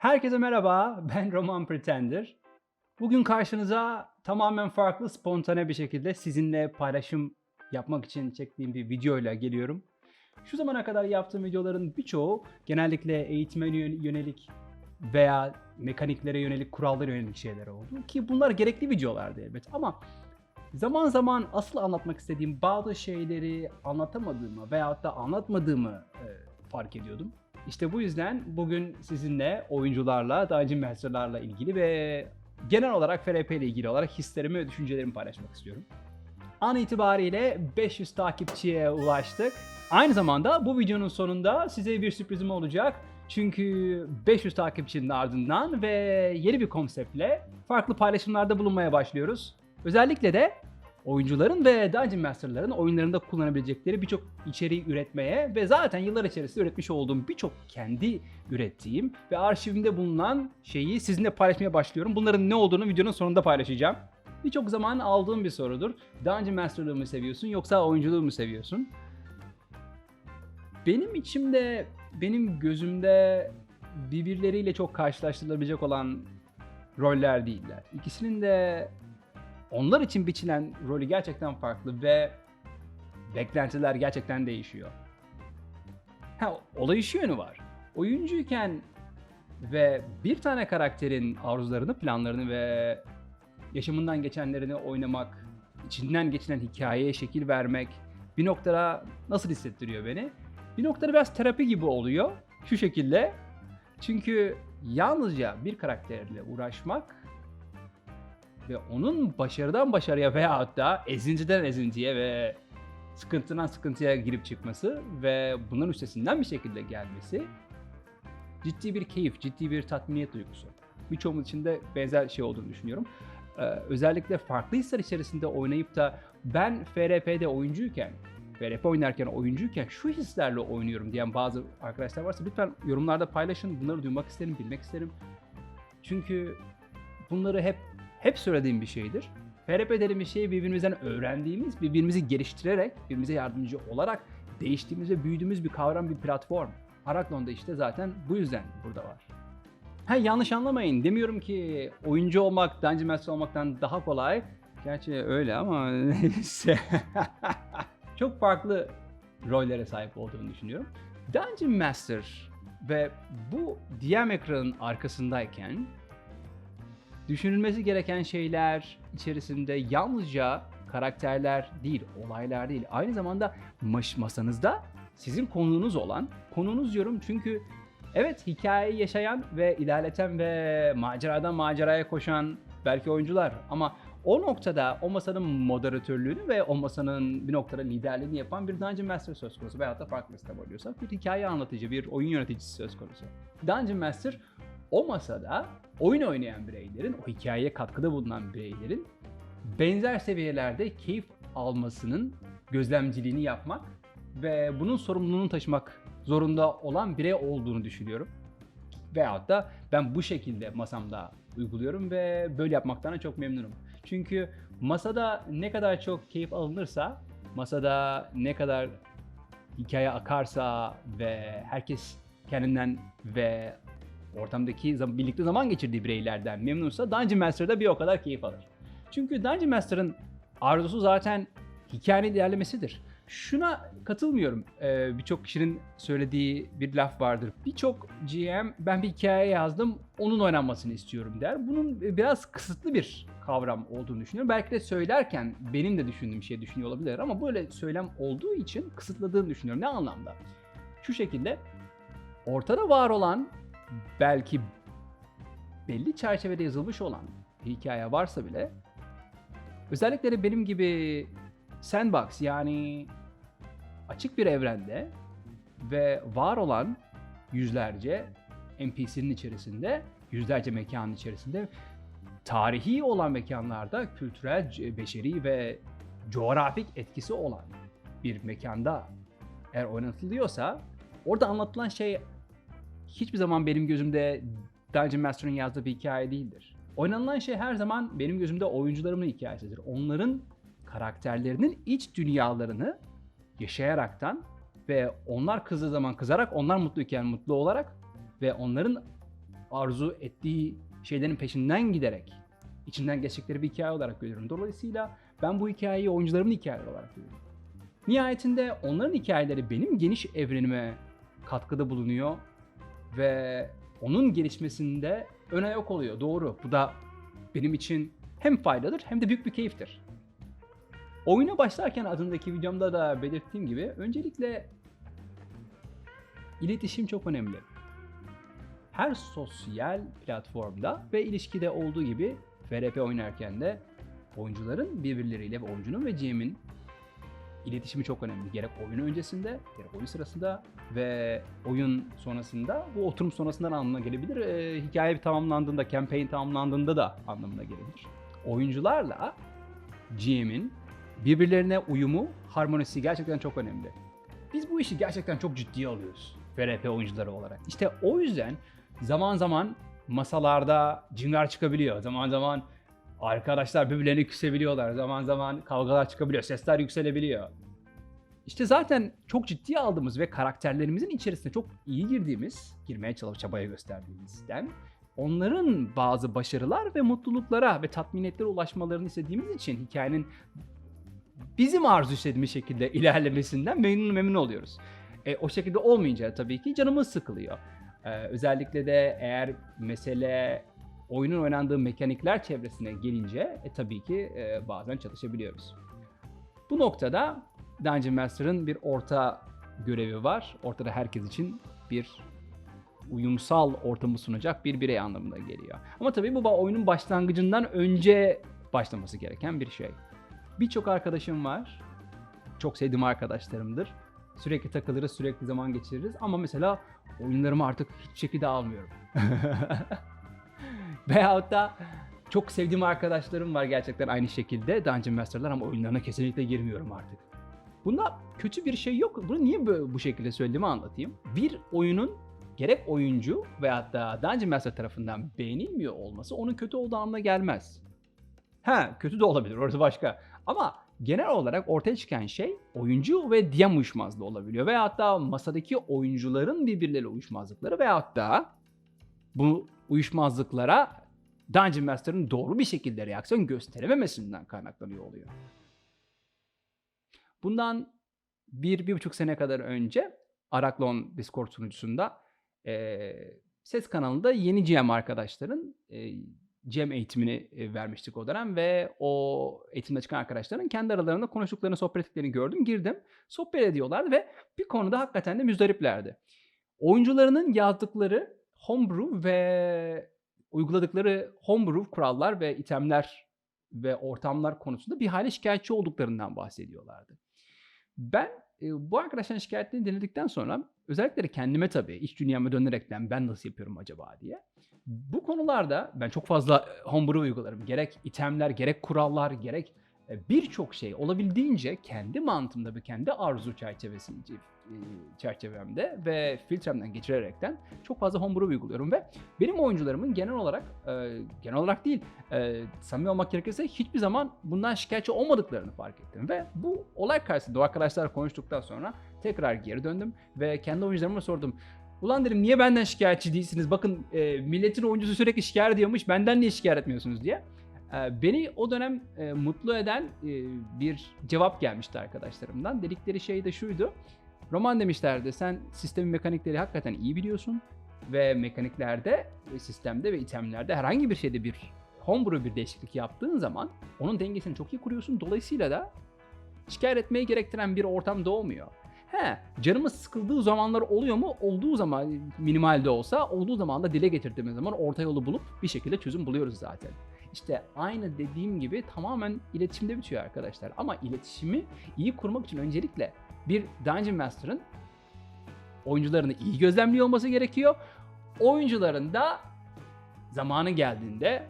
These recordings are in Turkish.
Herkese merhaba, ben Roman Pretender. Bugün karşınıza tamamen farklı, spontane bir şekilde sizinle paylaşım yapmak için çektiğim bir videoyla geliyorum. Şu zamana kadar yaptığım videoların birçoğu genellikle eğitime yön- yönelik veya mekaniklere yönelik, kurallara yönelik şeyler oldu. Ki bunlar gerekli videolardı elbet ama zaman zaman asıl anlatmak istediğim bazı şeyleri anlatamadığımı veyahut da anlatmadığımı e, fark ediyordum. İşte bu yüzden bugün sizinle oyuncularla, Dungeon Master'larla ilgili ve genel olarak FRP ile ilgili olarak hislerimi ve düşüncelerimi paylaşmak istiyorum. An itibariyle 500 takipçiye ulaştık. Aynı zamanda bu videonun sonunda size bir sürprizim olacak. Çünkü 500 takipçinin ardından ve yeni bir konseptle farklı paylaşımlarda bulunmaya başlıyoruz. Özellikle de oyuncuların ve Dungeon Master'ların oyunlarında kullanabilecekleri birçok içeriği üretmeye ve zaten yıllar içerisinde üretmiş olduğum birçok kendi ürettiğim ve arşivimde bulunan şeyi sizinle paylaşmaya başlıyorum. Bunların ne olduğunu videonun sonunda paylaşacağım. Birçok zaman aldığım bir sorudur. Dungeon Master'lığı mı seviyorsun yoksa oyunculuğu mu seviyorsun? Benim içimde, benim gözümde birbirleriyle çok karşılaştırılabilecek olan roller değiller. İkisinin de onlar için biçilen rolü gerçekten farklı ve beklentiler gerçekten değişiyor. Ha, olayı şu yönü var. Oyuncuyken ve bir tane karakterin arzularını, planlarını ve yaşamından geçenlerini oynamak, içinden geçilen hikayeye şekil vermek bir noktada nasıl hissettiriyor beni? Bir noktada biraz terapi gibi oluyor. Şu şekilde. Çünkü yalnızca bir karakterle uğraşmak ve onun başarıdan başarıya veyahut da ezinciden ezintiye ve sıkıntıdan sıkıntıya girip çıkması ve bunların üstesinden bir şekilde gelmesi ciddi bir keyif, ciddi bir tatminiyet duygusu. Birçoğumuz için de benzer şey olduğunu düşünüyorum. Ee, özellikle farklı hisler içerisinde oynayıp da ben FRP'de oyuncuyken, FRP oynarken oyuncuyken şu hislerle oynuyorum diyen bazı arkadaşlar varsa lütfen yorumlarda paylaşın. Bunları duymak isterim, bilmek isterim. Çünkü bunları hep hep söylediğim bir şeydir. FRP dediğimiz şey birbirimizden öğrendiğimiz, birbirimizi geliştirerek, birbirimize yardımcı olarak değiştiğimiz ve büyüdüğümüz bir kavram, bir platform. Araklon da işte zaten bu yüzden burada var. Ha yanlış anlamayın. Demiyorum ki oyuncu olmak, Dungeon Master olmaktan daha kolay. Gerçi öyle ama neyse. Çok farklı rollere sahip olduğunu düşünüyorum. Dungeon Master ve bu DM ekranın arkasındayken düşünülmesi gereken şeyler içerisinde yalnızca karakterler değil, olaylar değil. Aynı zamanda masanızda sizin konuğunuz olan, konuğunuz diyorum çünkü evet hikayeyi yaşayan ve ilerleten ve maceradan maceraya koşan belki oyuncular ama o noktada o masanın moderatörlüğünü ve o masanın bir noktada liderliğini yapan bir Dungeon Master söz konusu veyahut da farklı sistem oynuyorsak bir hikaye anlatıcı, bir oyun yöneticisi söz konusu. Dungeon Master o masada oyun oynayan bireylerin, o hikayeye katkıda bulunan bireylerin benzer seviyelerde keyif almasının gözlemciliğini yapmak ve bunun sorumluluğunu taşımak zorunda olan birey olduğunu düşünüyorum. Veyahut da ben bu şekilde masamda uyguluyorum ve böyle yapmaktan çok memnunum. Çünkü masada ne kadar çok keyif alınırsa, masada ne kadar hikaye akarsa ve herkes kendinden ve ortamdaki birlikte zaman geçirdiği bireylerden memnunsa Dungeon Master'da bir o kadar keyif alır. Çünkü Dungeon Master'ın arzusu zaten hikayenin ilerlemesidir. Şuna katılmıyorum. Ee, Birçok kişinin söylediği bir laf vardır. Birçok GM ben bir hikaye yazdım onun oynanmasını istiyorum der. Bunun biraz kısıtlı bir kavram olduğunu düşünüyorum. Belki de söylerken benim de düşündüğüm şey düşünüyor olabilir ama böyle söylem olduğu için kısıtladığını düşünüyorum. Ne anlamda? Şu şekilde ortada var olan belki belli çerçevede yazılmış olan bir hikaye varsa bile özellikle de benim gibi sandbox yani açık bir evrende ve var olan yüzlerce NPC'nin içerisinde, yüzlerce mekanın içerisinde tarihi olan mekanlarda kültürel, beşeri ve coğrafik etkisi olan bir mekanda eğer oynatılıyorsa orada anlatılan şey hiçbir zaman benim gözümde Dungeon Master'ın yazdığı bir hikaye değildir. Oynanılan şey her zaman benim gözümde oyuncularımın hikayesidir. Onların karakterlerinin iç dünyalarını yaşayaraktan ve onlar kızdığı zaman kızarak, onlar mutluyken mutlu olarak ve onların arzu ettiği şeylerin peşinden giderek içinden geçtikleri bir hikaye olarak görüyorum. Dolayısıyla ben bu hikayeyi oyuncularımın hikayeleri olarak görüyorum. Nihayetinde onların hikayeleri benim geniş evrenime katkıda bulunuyor ve onun gelişmesinde ön ayak oluyor. Doğru. Bu da benim için hem faydadır hem de büyük bir keyiftir. Oyuna başlarken adındaki videomda da belirttiğim gibi öncelikle iletişim çok önemli. Her sosyal platformda ve ilişkide olduğu gibi FRP oynarken de oyuncuların birbirleriyle ve oyuncunun ve GM'in iletişimi çok önemli. Gerek oyun öncesinde, gerek oyun sırasında ve oyun sonrasında. Bu oturum sonrasından anlamına gelebilir. Ee, hikaye tamamlandığında, campaign tamamlandığında da anlamına gelebilir. Oyuncularla GM'in birbirlerine uyumu, harmonisi gerçekten çok önemli. Biz bu işi gerçekten çok ciddiye alıyoruz. FRP oyuncuları olarak. İşte o yüzden zaman zaman masalarda cingar çıkabiliyor. Zaman zaman arkadaşlar birbirlerini küsebiliyorlar. Zaman zaman kavgalar çıkabiliyor. Sesler yükselebiliyor. İşte zaten çok ciddiye aldığımız ve karakterlerimizin içerisine çok iyi girdiğimiz, girmeye çalış çabaya gösterdiğimizden onların bazı başarılar ve mutluluklara ve tatminiyetlere ulaşmalarını istediğimiz için hikayenin bizim arzu istediğimiz şekilde ilerlemesinden memnun memnun oluyoruz. E, o şekilde olmayınca tabii ki canımız sıkılıyor. E, özellikle de eğer mesele oyunun oynandığı mekanikler çevresine gelince e, tabii ki e, bazen çalışabiliyoruz. Bu noktada Dungeon Master'ın bir orta görevi var. Ortada herkes için bir uyumsal ortamı sunacak bir birey anlamına geliyor. Ama tabii bu oyunun başlangıcından önce başlaması gereken bir şey. Birçok arkadaşım var. Çok sevdiğim arkadaşlarımdır. Sürekli takılırız, sürekli zaman geçiririz ama mesela oyunlarımı artık hiç şekilde almıyorum. Veyahut da çok sevdiğim arkadaşlarım var gerçekten aynı şekilde Dungeon Master'lar ama oyunlarına kesinlikle girmiyorum artık. Bunda kötü bir şey yok. Bunu niye böyle bu şekilde söylediğimi anlatayım. Bir oyunun gerek oyuncu veyahut da Dungeon Master tarafından beğenilmiyor olması onun kötü olduğu anlamına gelmez. Ha kötü de olabilir orası başka. Ama genel olarak ortaya çıkan şey oyuncu ve DM uyuşmazlığı olabiliyor. Veyahut da masadaki oyuncuların birbirleriyle uyuşmazlıkları veyahut da bu uyuşmazlıklara Dungeon Master'ın doğru bir şekilde reaksiyon gösterememesinden kaynaklanıyor oluyor. Bundan bir, bir buçuk sene kadar önce Araklon Discord sunucusunda e, ses kanalında yeni GM arkadaşların e, GM eğitimini e, vermiştik o dönem ve o eğitimde çıkan arkadaşların kendi aralarında konuştuklarını, sohbet ettiklerini gördüm. Girdim, sohbet ediyorlardı ve bir konuda hakikaten de müzdariplerdi. Oyuncularının yazdıkları homebrew ve uyguladıkları homebrew kurallar ve itemler ve ortamlar konusunda bir hale şikayetçi olduklarından bahsediyorlardı. Ben e, bu arkadaşların şikayetlerini dinledikten sonra özellikle kendime tabii iç dünyama dönerekten ben nasıl yapıyorum acaba diye. Bu konularda ben çok fazla homebrew uygularım. Gerek itemler, gerek kurallar, gerek e, birçok şey olabildiğince kendi mantığımda ve kendi arzu çerçevesi e, çerçevemde ve filtremden geçirerekten çok fazla homebrew uyguluyorum ve benim oyuncularımın genel olarak e, genel olarak değil e, samimi olmak gerekirse hiçbir zaman bundan şikayetçi olmadıklarını fark ettim ve bu olay karşısında o arkadaşlar konuştuktan sonra tekrar geri döndüm ve kendi oyuncularıma sordum. Ulan dedim niye benden şikayetçi değilsiniz? Bakın e, milletin oyuncusu sürekli şikayet ediyormuş. Benden niye şikayet etmiyorsunuz diye. E, beni o dönem e, mutlu eden e, bir cevap gelmişti arkadaşlarımdan. Dedikleri şey de şuydu. Roman demişlerdi sen sistemin mekanikleri hakikaten iyi biliyorsun. Ve mekaniklerde, sistemde ve itemlerde herhangi bir şeyde bir homebrew bir değişiklik yaptığın zaman onun dengesini çok iyi kuruyorsun. Dolayısıyla da şikayet etmeyi gerektiren bir ortam doğmuyor. He, canımız sıkıldığı zamanlar oluyor mu? Olduğu zaman minimalde olsa, olduğu zaman da dile getirdiğimiz zaman orta yolu bulup bir şekilde çözüm buluyoruz zaten. İşte aynı dediğim gibi tamamen iletişimde bitiyor arkadaşlar. Ama iletişimi iyi kurmak için öncelikle bir Dungeon Master'ın oyuncularını iyi gözlemliyor olması gerekiyor. Oyuncuların da zamanı geldiğinde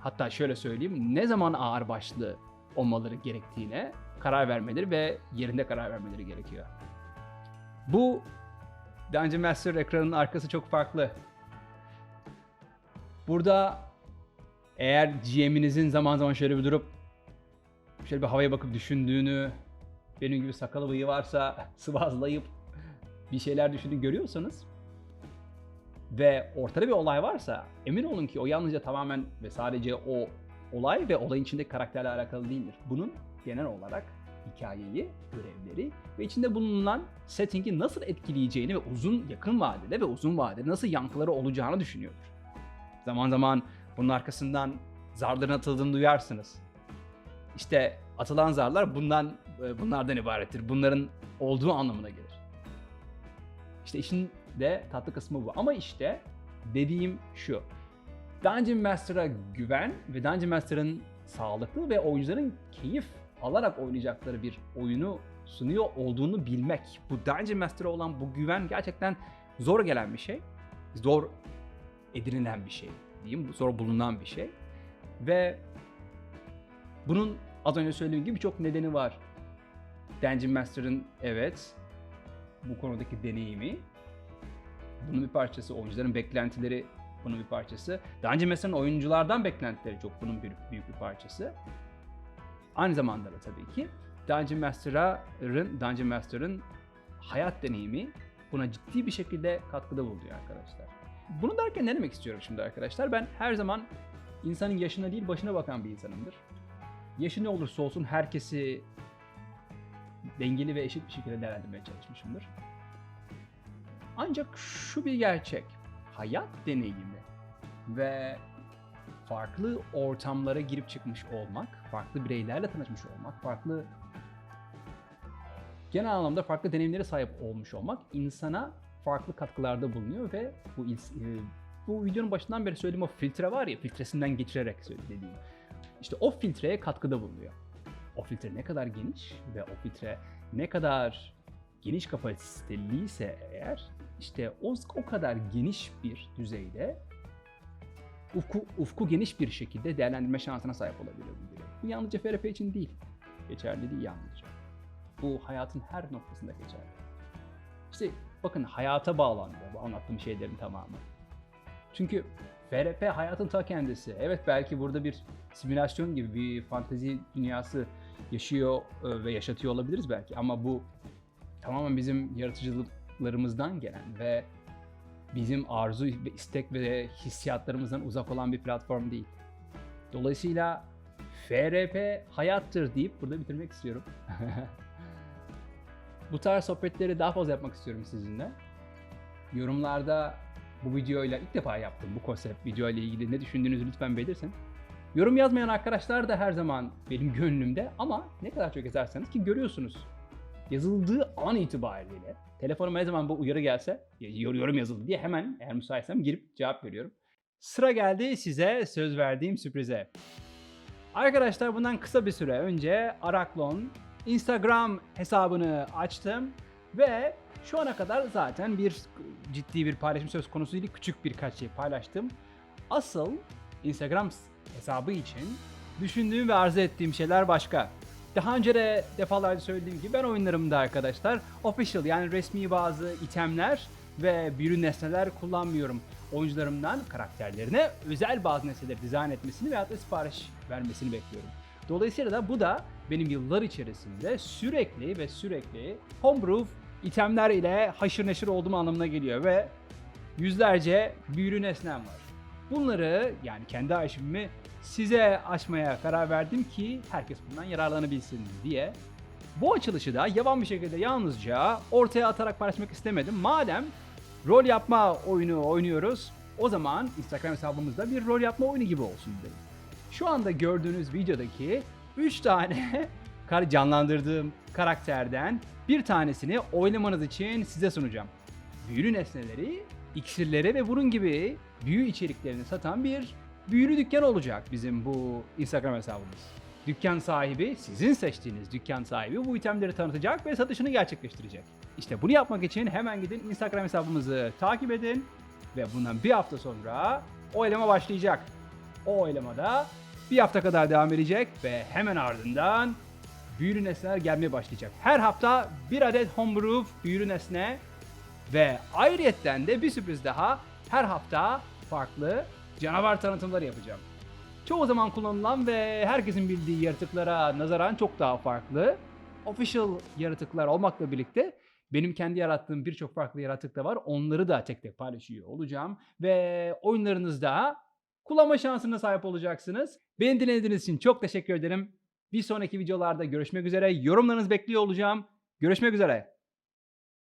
hatta şöyle söyleyeyim ne zaman ağır başlı olmaları gerektiğine karar vermeleri ve yerinde karar vermeleri gerekiyor. Bu Dungeon Master ekranının arkası çok farklı. Burada eğer GM'inizin zaman zaman şöyle bir durup şöyle bir havaya bakıp düşündüğünü, benim gibi sakalı bıyığı varsa sıvazlayıp bir şeyler düşündüğünü görüyorsanız ve ortada bir olay varsa emin olun ki o yalnızca tamamen ve sadece o olay ve olayın içindeki karakterle alakalı değildir. Bunun genel olarak hikayeyi, görevleri ve içinde bulunan settingi nasıl etkileyeceğini ve uzun yakın vadede ve uzun vadede nasıl yankıları olacağını düşünüyordur. Zaman zaman bunun arkasından zarların atıldığını duyarsınız. İşte atılan zarlar bundan bunlardan ibarettir. Bunların olduğu anlamına gelir. İşte işin de tatlı kısmı bu. Ama işte dediğim şu. Dungeon Master'a güven ve Dungeon Master'ın sağlıklı ve oyuncuların keyif alarak oynayacakları bir oyunu sunuyor olduğunu bilmek. Bu Dungeon Master'a olan bu güven gerçekten zor gelen bir şey. Zor edinilen bir şey diyeyim. Zor bulunan bir şey. Ve bunun az önce söylediğim gibi birçok nedeni var. Dungeon Master'ın evet bu konudaki deneyimi bunun bir parçası. Oyuncuların beklentileri bunun bir parçası. Dungeon Master'ın oyunculardan beklentileri çok bunun bir, büyük bir parçası. Aynı zamanda da tabii ki Dungeon Master'ın Dungeon Master'ın hayat deneyimi buna ciddi bir şekilde katkıda bulunuyor arkadaşlar. Bunu derken ne demek istiyorum şimdi arkadaşlar? Ben her zaman insanın yaşına değil başına bakan bir insanımdır. Yaşı ne olursa olsun herkesi dengeli ve eşit bir şekilde değerlendirmeye çalışmışımdır. Ancak şu bir gerçek. Hayat deneyimi ve farklı ortamlara girip çıkmış olmak, farklı bireylerle tanışmış olmak, farklı genel anlamda farklı deneyimlere sahip olmuş olmak insana farklı katkılarda bulunuyor ve bu e, bu videonun başından beri söylediğim o filtre var ya filtresinden geçirerek söylediğim. İşte o filtreye katkıda bulunuyor. O filtre ne kadar geniş ve o filtre ne kadar geniş kapasiteliyse eğer işte o, o kadar geniş bir düzeyde ufku, ufku geniş bir şekilde değerlendirme şansına sahip olabiliyor bu birey. Bu yalnızca FRP için değil. Geçerli değil yalnızca. Bu hayatın her noktasında geçerli. İşte bakın hayata bağlandı bu anlattığım şeylerin tamamı. Çünkü FRP hayatın ta kendisi. Evet belki burada bir simülasyon gibi bir fantezi dünyası yaşıyor e, ve yaşatıyor olabiliriz belki ama bu tamamen bizim yaratıcılıklarımızdan gelen ve bizim arzu istek ve hissiyatlarımızdan uzak olan bir platform değil. Dolayısıyla FRP hayattır deyip burada bitirmek istiyorum. Bu tarz sohbetleri daha fazla yapmak istiyorum sizinle. Yorumlarda bu videoyla ilk defa yaptım bu konsept video ile ilgili ne düşündüğünüzü lütfen belirtin. Yorum yazmayan arkadaşlar da her zaman benim gönlümde ama ne kadar çok yazarsanız ki görüyorsunuz. Yazıldığı an itibariyle telefonuma ne zaman bu uyarı gelse "Ya- yorum yazıldı diye hemen eğer müsaitsem girip cevap veriyorum. Sıra geldi size söz verdiğim sürprize. Arkadaşlar bundan kısa bir süre önce Araklon Instagram hesabını açtım ve şu ana kadar zaten bir ciddi bir paylaşım söz konusu değil, küçük birkaç şey paylaştım. Asıl Instagram hesabı için düşündüğüm ve arzu ettiğim şeyler başka. Daha önce de defalarca söylediğim gibi ben oyunlarımda arkadaşlar official yani resmi bazı itemler ve büyülü nesneler kullanmıyorum. Oyuncularımdan karakterlerine özel bazı nesneleri dizayn etmesini veyahut da sipariş vermesini bekliyorum. Dolayısıyla da bu da benim yıllar içerisinde sürekli ve sürekli homebrew itemler ile haşır neşir olduğum anlamına geliyor ve yüzlerce büyülü nesnem var. Bunları yani kendi arşivimi size açmaya karar verdim ki herkes bundan yararlanabilsin diye. Bu açılışı da yavan bir şekilde yalnızca ortaya atarak paylaşmak istemedim. Madem rol yapma oyunu oynuyoruz o zaman Instagram hesabımızda bir rol yapma oyunu gibi olsun dedim. Şu anda gördüğünüz videodaki 3 tane canlandırdığım karakterden bir tanesini oynamanız için size sunacağım. Büyülü nesneleri, iksirleri ve bunun gibi büyü içeriklerini satan bir büyülü dükkan olacak bizim bu Instagram hesabımız. Dükkan sahibi, sizin seçtiğiniz dükkan sahibi bu itemleri tanıtacak ve satışını gerçekleştirecek. İşte bunu yapmak için hemen gidin Instagram hesabımızı takip edin ve bundan bir hafta sonra oylama başlayacak. O oylamada bir hafta kadar devam edecek ve hemen ardından büyülü nesneler gelmeye başlayacak. Her hafta bir adet homebrew büyülü nesne ve ayrıyetten de bir sürpriz daha her hafta farklı canavar tanıtımları yapacağım. Çoğu zaman kullanılan ve herkesin bildiği yaratıklara nazaran çok daha farklı official yaratıklar olmakla birlikte Benim kendi yarattığım birçok farklı yaratık da var. Onları da tek tek paylaşıyor olacağım. Ve oyunlarınızda kullanma şansına sahip olacaksınız. Beni dinlediğiniz için çok teşekkür ederim. Bir sonraki videolarda görüşmek üzere. Yorumlarınızı bekliyor olacağım. Görüşmek üzere.